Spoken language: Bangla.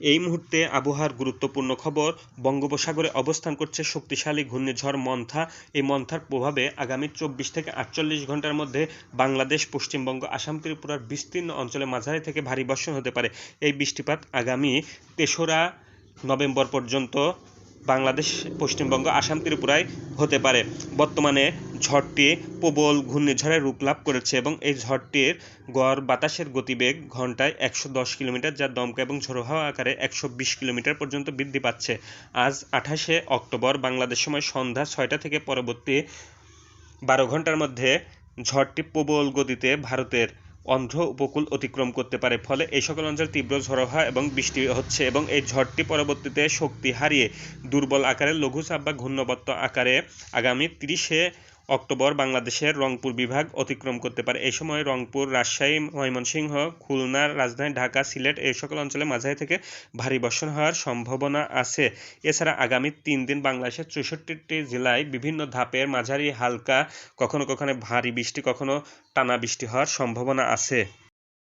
এই মুহূর্তে আবহাওয়ার গুরুত্বপূর্ণ খবর, বঙ্গোপসাগরে অবস্থান করছে শক্তিশালী ঘূর্ণিঝড় মন্থা। এই মন্থার প্রভাবে আগামী চব্বিশ থেকে আটচল্লিশ ঘণ্টার মধ্যে বাংলাদেশ, পশ্চিমবঙ্গ, আসাম, ত্রিপুরার বিস্তীর্ণ অঞ্চলে মাঝারি থেকে ভারী বর্ষণ হতে পারে। এই বৃষ্টিপাত আগামী তেসরা নভেম্বর পর্যন্ত বাংলাদেশ, পশ্চিমবঙ্গ, আসাম, ত্রিপুরায় হতে পারে। বর্তমানে ঝড়টি প্রবল ঘূর্ণিঝড়ের রূপ লাভ করেছে এবং এই ঝড়টির গড় বাতাসের গতিবেগ ঘন্টায় একশো দশ কিলোমিটার, যা দমকা এবং ঝোড়ো হাওয়া আকারে একশো বিশ কিলোমিটার পর্যন্ত বৃদ্ধি পাচ্ছে। আজ আঠাশে অক্টোবর, বাংলাদেশ সময় সন্ধ্যা ছয়টা থেকে পরবর্তী বারো ঘণ্টার মধ্যে ঝড়টি প্রবল গতিতে ভারতের অন্ধ্র উপকূল অতিক্রম করতে পারে। ফলে এই সকল অঞ্চলে তীব্র ঝড়ো হয় এবং বৃষ্টি হচ্ছে এবং এই ঝড়টি পরবর্তীতে শক্তি হারিয়ে দুর্বল আকারে লঘুচাপ বা ঘূর্ণবত্ত আকারে আগামী তিরিশে অক্টোবর বাংলাদেশের রংপুর বিভাগ অতিক্রম করতে পারে। এই সময় রংপুর, রাজশাহী, ময়মনসিংহ, খুলনা, রাজধানী, ঢাকা, সিলেট এই সকল অঞ্চলে মাঝারি থেকে ভারী বর্ষণ হওয়ার সম্ভাবনা আছে। এছাড়া আগামী তিন দিন বাংলাদেশের চৌষট্টিটি জেলায় বিভিন্ন ধাপের মাঝারি হালকা, কখনো কখনো ভারী বৃষ্টি, কখনো টানা বৃষ্টি হওয়ার সম্ভাবনা আছে।